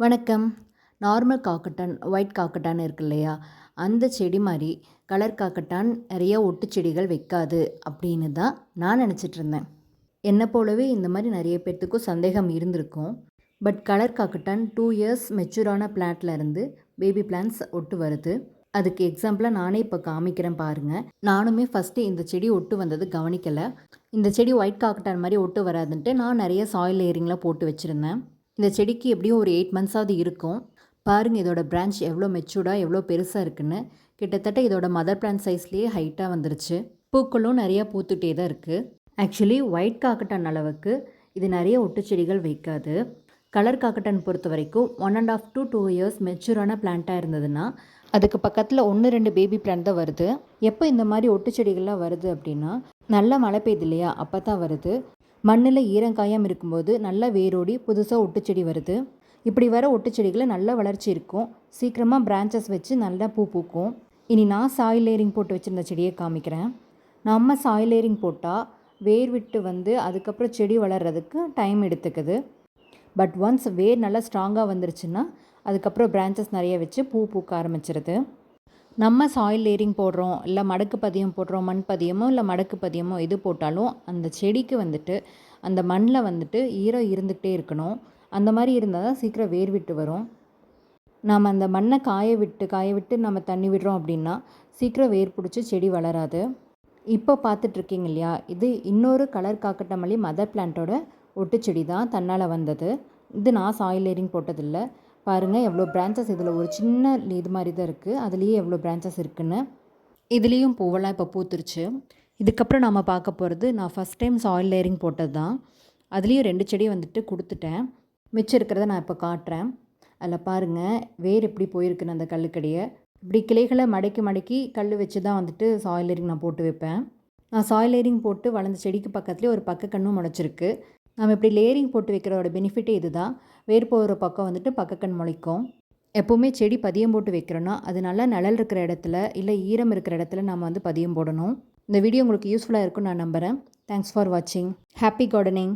வணக்கம். Normal காக்கட்டான் white காக்கட்டான் இருக்கு இல்லையா? அந்த செடி மாதிரி கலர் காக்கட்டான் நிறைய ஒட்டு செடிகள் வைக்காது அப்படின்னு தான் நான் நினச்சிட்டு இருந்தேன். என்னை போலவே இந்த மாதிரி நிறைய பேர்த்துக்கும் சந்தேகம் இருந்திருக்கும். பட் கலர் காக்கட்டான் டூ இயர்ஸ் மெச்சூரான பிளான்ட்ல இருந்து பேபி பிளான்ஸ் ஒட்டு வருது. அதுக்கு எக்ஸாம்பிளாக நானே இப்போ காமிக்கிறேன் பாருங்கள் நானுமே ஃபஸ்ட்டு இந்த செடி ஒட்டு வந்தது கவனிக்கலை. இந்த செடி ஒயிட் காக்கட்டான் மாதிரி ஒட்டு வராதுன்ட்டு நான் நிறைய சாயில் ஏரிங்லாம் போட்டு வச்சுருந்தேன். இந்த செடிக்கு எப்படியும் ஒரு எயிட் மந்த்ஸாவது இருக்கும். பாருங்கள் இதோட பிரான்ச் எவ்வளோ மெச்சூர்டாக எவ்வளோ பெருசாக இருக்குன்னு. கிட்டத்தட்ட இதோட மதர் பிளான்ட் சைஸ்லேயே ஹைட்டாக வந்துருச்சு. பூக்களும் நிறையா பூத்துட்டே தான் இருக்குது ஆக்சுவலி ஒயிட் காக்கட்டான் அளவுக்கு இது நிறைய ஒட்டுச்செடிகள் வைக்காது. கலர் காக்கட்டன் பொறுத்த வரைக்கும் one and half to two years மெச்சூரான பிளான்ட்டாக இருந்ததுன்னா அதுக்கு பக்கத்தில் ஒன்று ரெண்டு பேபி பிளான்ட் தான் வருது. எப்போ இந்த மாதிரி ஒட்டுச்செடிகள்லாம் வருது அப்படின்னா நல்ல மழை பெய்யுது இல்லையா? அப்போ தான் வருது. மண்ணில் ஈரங்காயம் இருக்கும்போது நல்லா வேரோடி புதுசாக ஒட்டுச்செடி வருது. இப்படி வர ஒட்டுச்செடிகளில் நல்ல வளர்ச்சி இருக்கும். சீக்கிரமாக பிரான்ச்சஸ் வச்சு நல்லா பூ பூக்கும். இனி நான் சாயில் லேயரிங் போட்டு வச்சுருந்த செடியை காமிக்கிறேன். நம்ம சாயில் லேயரிங் போட்டால் வேர் விட்டு வந்து அதுக்கப்புறம் செடி வளர்கிறதுக்கு டைம் எடுத்துக்குது. பட் ஒன்ஸ் வேர் நல்லா ஸ்ட்ராங்காக வந்துருச்சுன்னா அதுக்கப்புறம் பிரான்ச்சஸ் நிறைய வச்சு பூ பூக்க ஆரம்பிச்சிருது. நம்ம சாயில் லேயரிங் போடுறோம் இல்லை மடக்கு பதியம் போடுறோம் மண் பதியமோ இல்லை மடக்கு பதியமோ எது போட்டாலும் அந்த செடிக்கு வந்துட்டு அந்த மண்ணில் வந்துட்டு ஈரம் இருந்துகிட்டே இருக்கணும். அந்த மாதிரி இருந்தால் தான் சீக்கிரம் வேர் விட்டு வரும். நாம் அந்த மண்ணை காய விட்டு காய விட்டு நம்ம தண்ணி விடுறோம் அப்படின்னா சீக்கிரம் வேர் பிடிச்சி செடி வளராது. இப்போ பார்த்துட்ருக்கீங்க இல்லையா? இது இன்னொரு கலர் காக்கட்டமல்லி மதர் பிளான்ட்டோட ஒட்டுச்செடி தான் தன்னால் வந்தது. இது நான் சாயில் லேயரிங் போட்டதில்லை. பாருங்கள் எவ்வளோ பிரான்ச்சஸ் இதில் ஒரு சின்ன இது மாதிரி தான் இருக்குது அதுலேயே எவ்வளோ பிரான்ச்சஸ் இருக்குன்னு. இதுலேயும் பூவெல்லாம் இப்போ பூத்துருச்சு. இதுக்கப்புறம் நாம் பார்க்க போகிறது நான் ஃபஸ்ட் டைம் சாயில் லேயரிங் போட்டது தான் அதுலேயும் ரெண்டு செடி வந்துட்டு கொடுத்துட்டேன். மிச்சம் இருக்கிறத நான் இப்போ காட்டுறேன். அதில் பாருங்கள் வேர் எப்படி போயிருக்குன்னு அந்த கல்லுக்கடியை. இப்படி கிளைகளை மடக்கி மடக்கி கல் வச்சு தான் வந்துட்டு சாயில் லேயரிங் நான் போட்டு வைப்பேன். நான் சாயில் லேயரிங் போட்டு வளர்ந்த செடிக்கு பக்கத்துலேயே ஒரு பக்க கண்ணும் முளைச்சிருக்கு. நம்ம இப்படி லேயரிங் போட்டு வைக்கிறதோட பெனிஃபிட்டே இது தான் வேர் போகிற பக்கம் வந்துட்டு பக்கக்கண் முளைக்கும். எப்போவுமே செடி பதியம் போட்டு வைக்கிறோன்னா அது நல்லா நிழல் இருக்கிற இடத்துல இல்லை ஈரம் இருக்கிற இடத்துல நம்ம வந்து பதியம் போடணும். இந்த வீடியோ உங்களுக்கு யூஸ்ஃபுல்லாக இருக்கும்னு நான் நம்புகிறேன் தேங்க்ஸ் ஃபார் வாட்சிங் ஹாப்பி கார்டனிங்